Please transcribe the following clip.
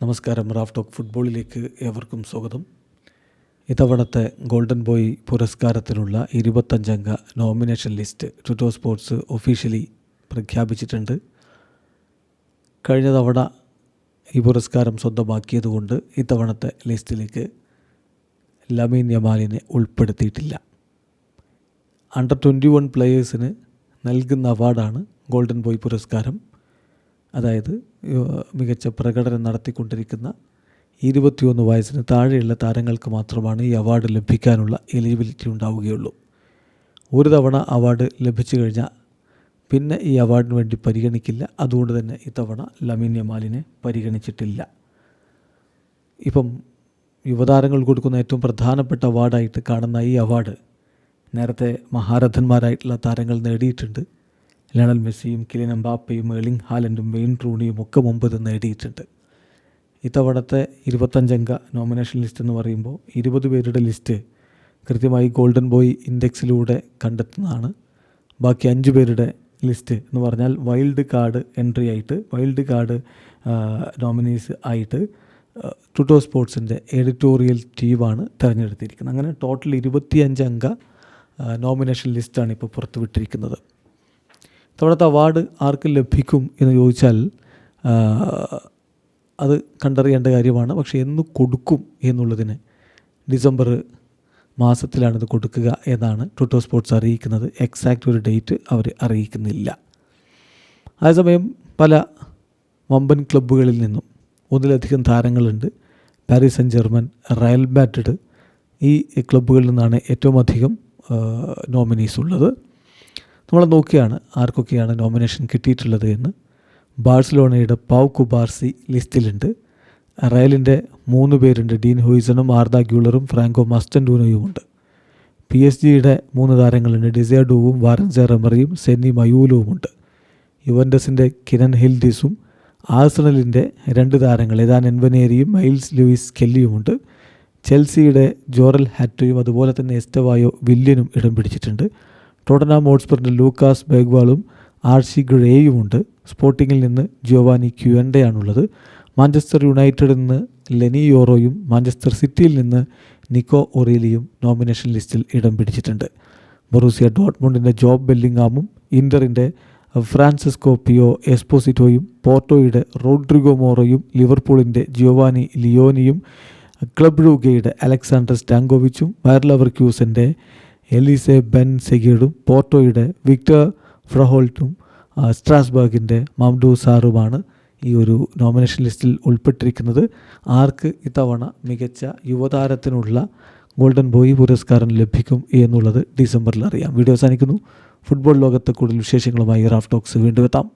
നമസ്കാരം Raf talk ഫുട്ബോളിലേക്ക് ഏവർക്കും സ്വാഗതം. ഇത്തവണത്തെ ഗോൾഡൻ ബോയ് പുരസ്കാരത്തിനുള്ള ഇരുപത്തഞ്ചംഗ നോമിനേഷൻ ലിസ്റ്റ് ട്വിറ്റോ സ്പോർട്സ് ഒഫീഷ്യലി പ്രഖ്യാപിച്ചിട്ടുണ്ട്. കഴിഞ്ഞ തവണ ഈ പുരസ്കാരം സ്വന്തമാക്കിയതുകൊണ്ട് ഇത്തവണത്തെ ലിസ്റ്റിലേക്ക് ലമീൻ യമാലിനെ ഉൾപ്പെടുത്തിയിട്ടില്ല. അണ്ടർ ട്വന്റി വൺ പ്ലെയേഴ്സിന് നൽകുന്ന അവാർഡാണ് ഗോൾഡൻ ബോയ് പുരസ്കാരം. അതായത് മികച്ച പ്രകടനം നടത്തിക്കൊണ്ടിരിക്കുന്ന ഇരുപത്തിയൊന്ന് വയസ്സിന് താഴെയുള്ള താരങ്ങൾക്ക് മാത്രമാണ് ഈ അവാർഡ് ലഭിക്കാനുള്ള എലിജിബിലിറ്റി ഉണ്ടാവുകയുള്ളൂ. ഒരു തവണ അവാർഡ് ലഭിച്ചു കഴിഞ്ഞാൽ പിന്നെ ഈ അവാർഡിന് വേണ്ടി പരിഗണിക്കില്ല. അതുകൊണ്ട് തന്നെ ഇത്തവണ ലമീൻ യമാലിനെ പരിഗണിച്ചിട്ടില്ല. ഇപ്പം യുവതാരങ്ങൾ കൊടുക്കുന്ന ഏറ്റവും പ്രധാനപ്പെട്ട അവാർഡായിട്ട് കാണുന്ന ഈ അവാർഡ് നേരത്തെ മഹാരഥന്മാരായിട്ടുള്ള താരങ്ങൾ നേടിയിട്ടുണ്ട്. ലണൽ മെസ്സിയും കിലിൻ അമ്പാപ്പയും എർലിംഗ് ഹാലൻഡും വെയിൻ ട്രൂണിയും ഒക്കെ മുമ്പ് ഇത് നേടിയിട്ടുണ്ട്. ഇത്തവണത്തെ ഇരുപത്തഞ്ചംഗ നോമിനേഷൻ ലിസ്റ്റ് എന്ന് പറയുമ്പോൾ ഇരുപത് പേരുടെ ലിസ്റ്റ് കൃത്യമായി ഗോൾഡൻ ബോയ് ഇൻഡെക്സിലൂടെ കണ്ടെത്തുന്നതാണ്. ബാക്കി അഞ്ച് പേരുടെ ലിസ്റ്റ് എന്ന് പറഞ്ഞാൽ വൈൽഡ് കാർഡ് എൻട്രി ആയിട്ട് വൈൽഡ് കാർഡ് നോമിനീസ് ആയിട്ട് ടുട്ടോ സ്പോർട്സിന്റെ എഡിറ്റോറിയൽ ടീമാണ് തിരഞ്ഞെടുത്തിരിക്കുന്നത്. അങ്ങനെ ടോട്ടൽ ഇരുപത്തിയഞ്ച് അംഗ നോമിനേഷൻ ലിസ്റ്റാണ് ഇപ്പോൾ പുറത്തുവിട്ടിരിക്കുന്നത്. ഇത്തവണത്തെ അവാർഡ് ആർക്ക് ലഭിക്കും എന്ന് ചോദിച്ചാൽ അത് കണ്ടറിയേണ്ട കാര്യമാണ്. പക്ഷേ എന്ന് കൊടുക്കും എന്നുള്ളതിന് ഡിസംബർ മാസത്തിലാണിത് കൊടുക്കുക എന്നാണ് ട്വിറ്റർ സ്പോർട്സ് അറിയിക്കുന്നത്. എക്സാക്റ്റ് ഒരു ഡേറ്റ് അവർ അറിയിക്കുന്നില്ല. അതേസമയം പല വമ്പൻ ക്ലബ്ബുകളിൽ നിന്നും ഒന്നിലധികം താരങ്ങളുണ്ട്. Paris Saint Germain Real Madrid ഈ ക്ലബ്ബുകളിൽ നിന്നാണ് ഏറ്റവും അധികം നോമിനീസ് ഉള്ളത്. നമ്മൾ നോക്കിയാണ് ആർക്കൊക്കെയാണ് നോമിനേഷൻ കിട്ടിയിട്ടുള്ളത് എന്ന്. ബാഴ്സലോണയുടെ പൗ കുബാർസി ലിസ്റ്റിലുണ്ട്. റയലിന്റെ മൂന്ന് പേരുണ്ട്. ഡീൻ ഹുയിസണും ആർദ ഗ്യൂളറും ഫ്രാങ്കോ മസ്റ്റൻഡൂനോയുമുണ്ട്. പി എസ് ജിയുടെ മൂന്ന് താരങ്ങളുണ്ട്. ഡിസേഡുവും വാരൻസെ റെമറിയും സെന്നി മയൂലുവുമുണ്ട്. യുവൻഡസിന്റെ കിരൺ ഹിൽഡിസും ആഴ്സണലിന്റെ രണ്ട് താരങ്ങൾ ഏതാൻ എൻവനേരിയും മൈൽസ് ലൂയിസ് കെല്ലിയുമുണ്ട്. ചെൽസിയുടെ ജോറൽ ഹാറ്റയും അതുപോലെ തന്നെ എസ്റ്റവായോ വില്യനും ഇടം പിടിച്ചിട്ടുണ്ട്. ടോട്ടനാം ഹോട്ട്സ്പറിന്റെ ലൂക്കാസ് ബേഗ്വാളും ആർഷി ഗ്രേയുമുണ്ട്. സ്പോർട്ടിങ്ങിൽ നിന്ന് ജിയോവാനി ക്യുവൻഡയാണുള്ളത്. മാഞ്ചസ്റ്റർ യുണൈറ്റഡിൽ നിന്ന് ലെനി യോറോയും മാഞ്ചസ്റ്റർ സിറ്റിയിൽ നിന്ന് നിക്കോ ഒറീലിയും നോമിനേഷൻ ലിസ്റ്റിൽ ഇടം പിടിച്ചിട്ടുണ്ട്. ബൊറൂസിയ ഡോട്ട്മുണ്ടിന്റെ ജോബ് ബെല്ലിങ്ങാമും ഇന്ററിന്റെ ഫ്രാൻസിസ്കോ പിയോ എസ്പോസിറ്റോയും പോർട്ടോയുടെ റോഡ്രിഗോ മോറോയും ലിവർപൂളിന്റെ ജിയോവാനി ലിയോനിയും ക്ലബ് റൂഗയുടെ അലക്സാണ്ടർ സ്റ്റാങ്കോവിച്ചും വയർലവർക്യൂസിന്റെ എലീസെ ബെൻ സെഗീഡും പോർട്ടോയുടെ വിക്ടർ ഫ്രഹോൾട്ടും സ്ട്രാസ്ബർഗിന്റെ മംഡു സാറുമാണ് ഈ ഒരു നോമിനേഷൻ ലിസ്റ്റിൽ ഉൾപ്പെട്ടിരിക്കുന്നത്. ആർക്ക് ഇത്തവണ മികച്ച യുവതാരത്തിനുള്ള ഗോൾഡൻ ബോയ് പുരസ്കാരം ലഭിക്കും എന്നുള്ളത് ഡിസംബറിൽ അറിയാം. വീഡിയോ അവസാനിക്കുന്നു. ഫുട്ബോൾ ലോകത്തെ കൂടുതൽ വിശേഷങ്ങളുമായി റാഫ് ടോക്സ് വീണ്ടും എത്താം.